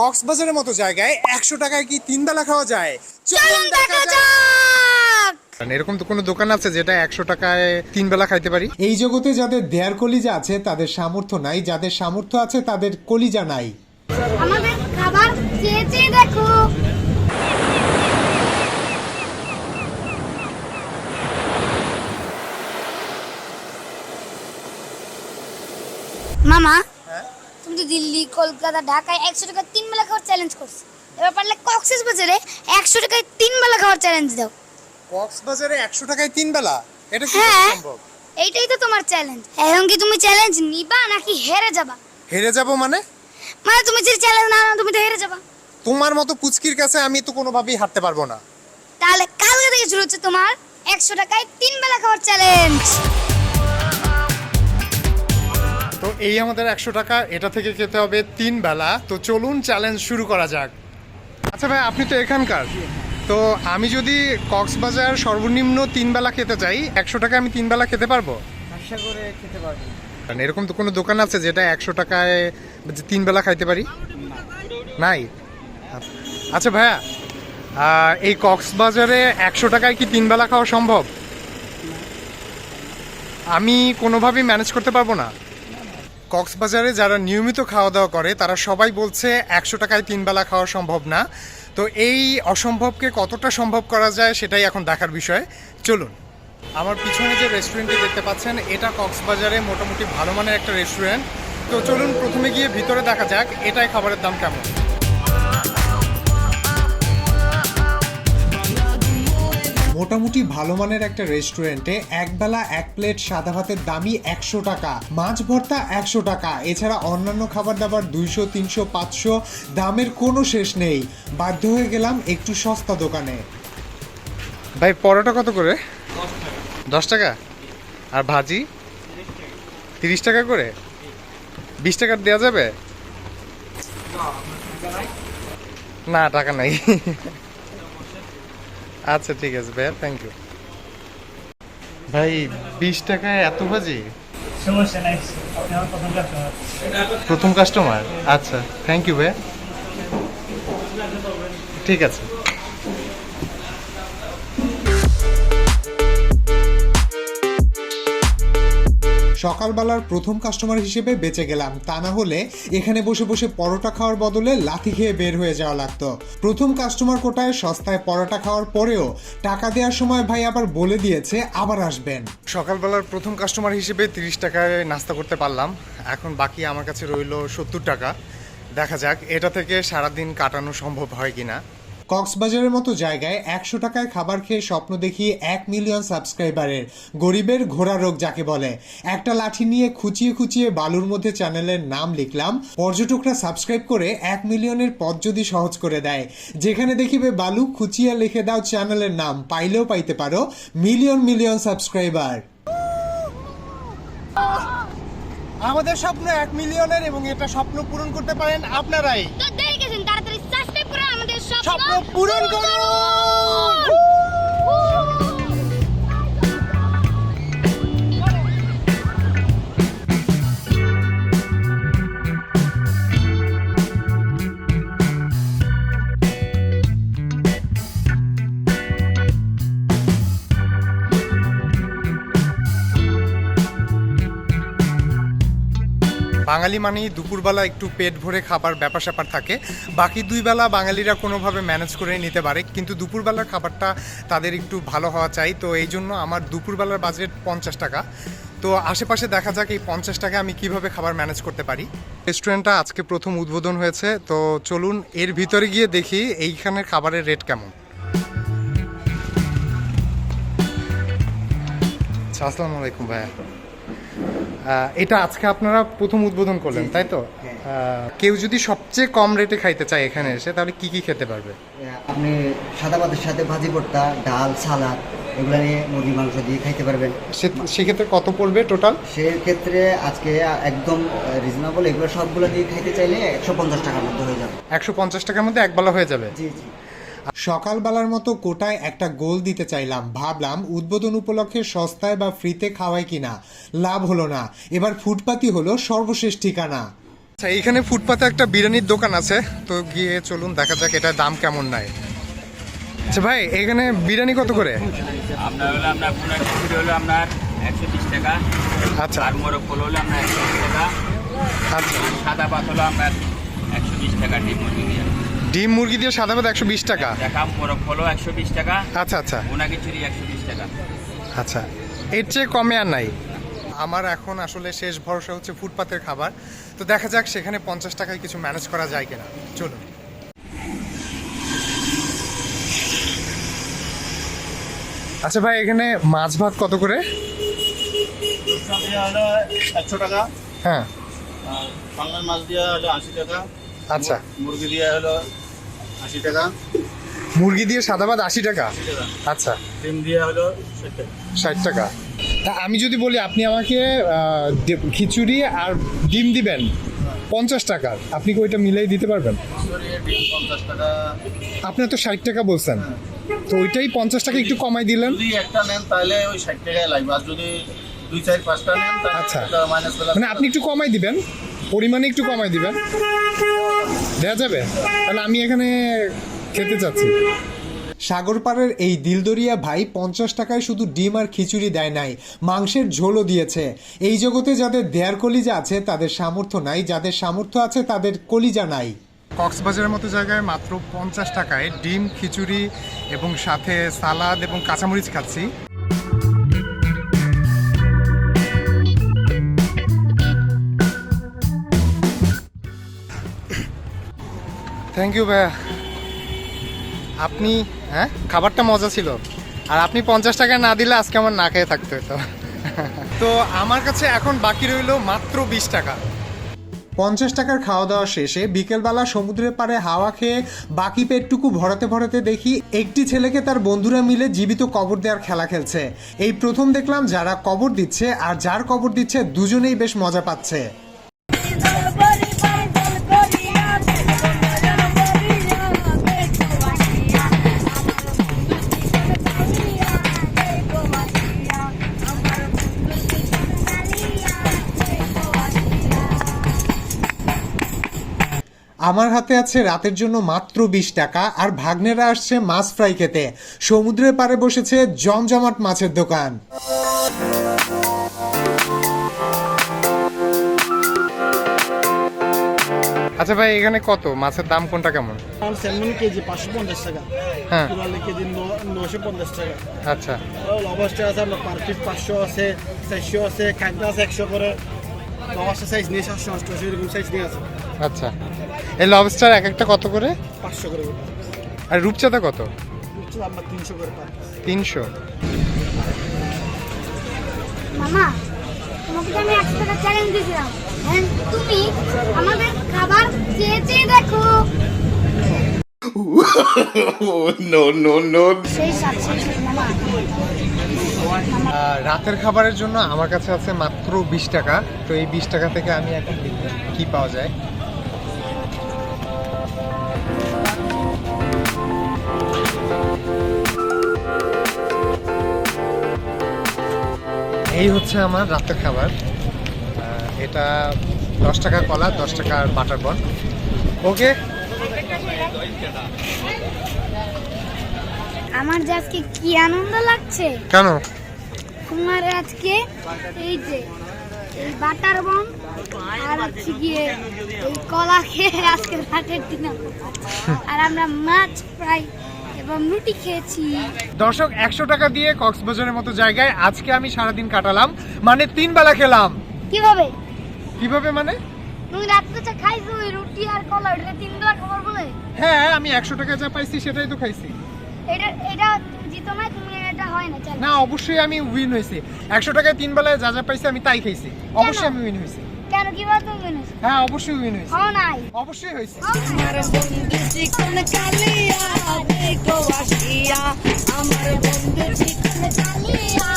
কক্সবাজারের মতো জায়গায় একশো টাকায় কি তিন বেলা খাওয়া যায়? চলুন দেখা যাক! মানে এরকম তো কোনো দোকান আছে যেটা একশো টাকায় তিন বেলা খাইতে পারি? এই জগতে যাদের দেয়ার কলিজা আছে তাদের সামর্থ্য নাই। যাদের সামর্থ্য আছে তাদের কলিজা নাই। আমাদের খাবার চেয়ে চেয়ে দেখো মামা তুমি তো দিল্লি কলকাতা ঢাকায় একশো টাকা তিন বেলা খাওয়ার চ্যালেঞ্জ করছ। এবার পারলে কক্সেস বাজারে একশো টাকায় তিন বেলা খাওয়ার চ্যালেঞ্জ দাও। কক্সবাজারে একশো টাকায় তিন বেলা এটা কি হ্যাঁ সম্ভব? এইটাই তো তোমার চ্যালেঞ্জ এখন কি তুমি চ্যালেঞ্জ নিবা নাকি হেরে যাবা? হেরে যাব মানে? মানে তুমি যদি চ্যালেঞ্জ না নাও তুমি তো হেরে যাবা। তোমার মতো পুচকির কাছে আমি তো কোনোভাবেই হারতে পারব না। তাহলে কালকে থেকে শুরু হচ্ছে তোমার একশো টাকায় তিন বেলা খাওয়ার চ্যালেঞ্জ এই আমাদের একশো টাকা এটা থেকে খেতে হবে তিন বেলা। তো চলুন চ্যালেঞ্জ শুরু করা যাক। আচ্ছা ভাই আপনি তো এখানকার। তো আমি যদি কক্সবাজার সর্বনিম্ন তিন বেলা খেতে চাই একশো টাকা আমি তিন বেলা খেতে পারব? আশা করে খেতে পারব। এরকম তো কোনো দোকান আছে যেটা একশো টাকায় তিন বেলা খাইতে পারি? নাই? আচ্ছা ভাইয়া এই কক্সবাজারে একশো টাকায় কি তিন বেলা খাওয়া সম্ভব? আমি কোনোভাবেই ম্যানেজ করতে পারব না। কক্সবাজারে যারা নিয়মিত খাওয়া দাওয়া করে, তারা সবাই বলছে একশো টাকায় তিন বেলা খাওয়া সম্ভব না। তো এই অসম্ভবকে কতটা সম্ভব করা যায় সেটাই এখন দেখার বিষয়। চলুন। আমার পিছনে যে রেস্টুরেন্টটি দেখতে পাচ্ছেন, এটা কক্সবাজারে মোটামুটি ভালো মানের একটা রেস্টুরেন্ট তো চলুন প্রথমে গিয়ে ভিতরে দেখা যাক, এটাই খাবারের দাম কেমন। মোটামুটি ভালো মানের একটা রেস্টুরেন্টে একবেলা এক প্লেট সাদা ভাতের দামই একশো টাকা, মাছ ভর্তা একশো টাকা, এছাড়া অন্যান্য খাবার দাবার দুইশো, তিনশো, পাঁচশো, দামের কোনো শেষ নেই। বাধ্য হয়ে গেলাম একটু সস্তা দোকানে। ভাই, পরোটা কত করে? দশ টাকা। আর ভাজি? তিরিশ টাকা করে? বিশ টাকার দেওয়া যাবে? না, টাকা নাই। আচ্ছা ঠিক আছে ভাইয়া থ্যাংক ইউ ভাই বিশ টাকায় এত ভাজি কাস্টমার প্রথম কাস্টমার আচ্ছা থ্যাংক ইউ ভাইয়া। ঠিক আছে। সকালবেলার প্রথম কাস্টমার হিসেবে বেঁচে গেলাম। তা না হলে এখানে বসে বসে পরোটা খাওয়ার বদলে লাথি খেয়ে বের হয়ে যাওয়া লাগতো। প্রথম কাস্টমার কোটায় সস্তায় পরোটা খাওয়ার পরেও টাকা দেওয়ার সময় ভাই আবার বলে দিয়েছে, আবার আসবেন। সকালবেলার প্রথম কাস্টমার হিসেবে তিরিশ টাকায় নাস্তা করতে পারলাম। এখন বাকি আমার কাছে রইল সত্তর টাকা। দেখা যাক, এটা থেকে সারাদিন কাটানো সম্ভব হয় কিনা। কক্সবাজারের মতো জায়গায় একশো টাকায় খাবার খেয়ে স্বপ্ন দেখি এক মিলিয়ন সাবস্ক্রাইবারের। গরিবের ঘোড়া রোগ যাকে বলে। একটা লাঠি নিয়ে খুচিয়ে খুচিয়ে বালুর মধ্যে চ্যানেলের নাম লিখলাম। পর্যটকরা সাবস্ক্রাইব করে এক মিলিয়নের পথ যদি সহজ করে দেয়। যেখানে দেখিবে বালু খুচিয়ে লিখে দাও চ্যানেলের নাম। পাইলেও পাইতে পারো। Million million subscriber. আমাদের স্বপ্ন এক মিলিয়নের এবং এটা স্বপ্ন পূরণ করতে পারেন আপনারাই। স্বপ্ন পূরণ করুন বাঙালি মানেই দুপুরবেলা একটু পেট ভরে খাবার ব্যাপার স্যাপার থাকে। বাকি দুই বেলা বাঙালিরা কোনোভাবে ম্যানেজ করে নিতে পারে কিন্তু দুপুরবেলার খাবারটা তাদের একটু ভালো হওয়া চাই। তো এই জন্য আমার দুপুরবেলার বাজেট পঞ্চাশ টাকা। তো আশেপাশে দেখা যাক এই পঞ্চাশ টাকা আমি কীভাবে খাবার ম্যানেজ করতে পারি। রেস্টুরেন্টটা আজকে প্রথম উদ্বোধন হয়েছে। তো চলুন এর ভিতরে গিয়ে দেখি এইখানের খাবারের রেট কেমন। আচ্ছা, আসসালামু আলাইকুম ভাইয়া। এটা আজকে আপনারা প্রথম উদ্বোধন করলেন তাই তো? কেউ যদি সবচেয়ে কম রেটে খাইতে চায় এখানে এসে তাহলে কি কি খেতে পারবে? আপনি সাদা ভাতের সাথে ভাজি ভর্তা ডাল সালাদ এগুলো নিয়ে মুরগি মাংস দিয়ে খাইতে পারবেন। সেক্ষেত্রে কত পড়বে টোটাল সেক্ষেত্রে আজকে একদম রিজনেবল এগুলো সবগুলো দিয়ে খাইতে চাইলে একশো পঞ্চাশ টাকার মধ্যে হয়ে যাবে। একশো পঞ্চাশ টাকার মধ্যে একবেলা হয়ে যাবে? জি জি। সকালবেলার মতো কোটায় একটা গোল দিতে চাইলাম। ভাবলাম উদ্বোধন উপলক্ষে সস্তায় বা ফ্রিতে খাওয়াই কিনা? লাভ হলো না। এবার ফুটপাতি হলো সর্বশেষ ঠিকানা। আচ্ছা এখানে ফুটপাতে একটা বিরিয়ানির দোকান আছে। তো গিয়ে চলুন দেখা যাক এটা দাম কেমন নাই আচ্ছা ভাই এখানে বিরিয়ানি কত করে? আপনার হলো আপনার পুরো খিচুড়ি হলো আপনার একশো বিশ টাকা। আচ্ছা। আর মোরগ পোলো হলো আপনার একশো বিশ টাকা। আচ্ছা। সাদা ভাত হলো আপনার একশো বিশ টাকা ডিম মুরগি ডিম মুরগি দিয়ে সাদা ভাত একশো বিশ টাকা? মোরগ পোলো একশো বিশ টাকা। আচ্ছা আচ্ছা। খিচুড়ি একশো বিশ টাকা। আচ্ছা এর চেয়ে কমে আর নাই। আমার এখন আসলে শেষ ভরসা হচ্ছে ফুটপাতের খাবার। তো দেখা যাক সেখানে পঞ্চাশ টাকায় কিছু ম্যানেজ করা যায় কিনা। চলুন। আচ্ছা ভাই এখানে মাছ ভাত কত করে? একশো টাকা হ্যাঁ। বাংলার মাছ দিয়ে হলো আশি টাকা আচ্ছা। মুরগি দিয়ে হলো আশি টাকা। মুরগি দিয়ে সাদা ভাত আশি টাকা? আচ্ছা। ডিম দিয়ে হলো ষাট টাকা। তা আমি যদি বলি আপনি আমাকে খিচুড়ি আর ডিম দিবেন পঞ্চাশ টাকার। আপনি কি ওইটা মিলাই দিতে পারবেন? আপনি তো ষাট টাকা বলছেন। তো ওইটাই পঞ্চাশ টাকা একটু কমাই দিলেন। যদি একটা নেন তাহলে ওই ষাট টাকায় লাগবে। আর যদি দুই চার পাঁচটা নেন আচ্ছা। মানে আপনি একটু কমাই দিবেন। পরিমাণে একটু কমাই দিবেন। দেওয়া যাবে? তাহলে আমি এখানে খেতে চাচ্ছি। সাগরপাড়ের এই দিলদরিয়া ভাই পঞ্চাশ টাকায় শুধু ডিম আর খিচুড়ি দেয় নাই মাংসের ঝোলও দিয়েছে। এই জগতে যাদের দেয়ার কলিজা আছে তাদের সামর্থ্য নাই যাদের সামর্থ্য আছে তাদের কলিজা নাই। কক্সবাজারের মতো জায়গায় মাত্র পঞ্চাশ টাকায় ডিম খিচুড়ি এবং সাথে সালাদ এবং কাঁচামরিচ খাচ্ছি। থ্যাংক ইউ ভাইয়া। আপনি হ্যাঁ? খাবারটা মজা ছিল। আর আপনি পঞ্চাশ টাকা না দিলে আজকে আমার না খেয়ে থাকতে হতো। তো আমার কাছে এখন বাকি রইল মাত্র বিশ টাকা। পঞ্চাশ টাকার খাওয়া দাওয়া শেষে বিকেলবেলা সমুদ্রের পাড়ে হাওয়া খেয়ে বাকি পেটটুকু ভরাতে ভরাতে দেখি একটি ছেলেকে তার বন্ধুরা মিলে জীবিত কবর দেওয়ার খেলা খেলছে। এই প্রথম দেখলাম যারা কবর দিচ্ছে আর যার কবর দিচ্ছে দুজনেই বেশ মজা পাচ্ছে। আমার হাতে আছে রাতের জন্য মাত্র বিশ টাকা আর ভাগ্নেরা আসছে মাছ ফ্রাই খেতে। সমুদ্রের পাড়ে বসেছে জমজমাট মাছের দোকান। আচ্ছা ভাই এখানে কত? মাছের দাম কোনটা কেমন? স্যালমন কেজি পাঁচশো পঞ্চাশ টাকা। হ্যাঁ। কেজি নশো পঞ্চাশ টাকা। আচ্ছা। লবস্টার আছে আপনার পার পিস পাঁচশো আছে চারশো আছে কাঁকড়া আছে একশো করে। লবস্টার সাইজ নিয়ে সাতশো অষ্টআশি এরকম সাইজ নিয়ে আছে। আচ্ছা। এই লবস্টার এক একটা কত করে? পাঁচশো করে আর রূপচাঁদা কত? তিনশো করে পার তিনশো। মামা তোমাকে আমি একশো টাকা চ্যালেঞ্জ দিয়েছিলাম। তুমি আমাদের খাবার চেয়ে চেয়ে দেখো। সেই সাতশো মামা। রাতের খাবারের জন্য আমার কাছে আছে মাত্র বিশ টাকা। তো এই বিশ টাকা থেকে আমি এখন কি পাওয়া যায়। এই হচ্ছে আমার রাতের খাবার। এটা দশ টাকা কলা দশ টাকা বাটার বন। ওকে? আমার যে আজকে কি আনন্দ লাগছে? কেন? তোমার আজকে এই যে এই বাটার বন আর হচ্ছে গিয়ে এই কলা খেয়ে আজকে রাতের দিন আর আমরা মাছ ফ্রাই এবং রুটি খেয়েছি। দর্শক একশো টাকা দিয়ে কক্সবাজারের মতো জায়গায় আজকে আমি সারাদিন কাটালাম। মানে তিন বেলা খেলাম। কীভাবে? কীভাবে মানে? তুমি রাত্রে চা খাইছো ওই রুটি আর কলা এটা তিন বেলা খাবার বলে? হ্যাঁ আমি একশো টাকা যা পাইছি সেটাই তো খাইছি। এটা এটা জিতো না তুমি না অবশ্যই আমি উইন হইছি 100 টাকায় তিন বেলায় যা যা পাইছি আমি তাই খাইছি। অবশ্যই আমি উইন হইছি কেন কি উইন হইছি হ্যাঁ অবশ্যই উইন হইছি নাই। অবশ্যই হইছি আমার বন্ধু চিকন কালিয়া দেখো আসিয়া। আমার বন্ধু চিকন কালিয়া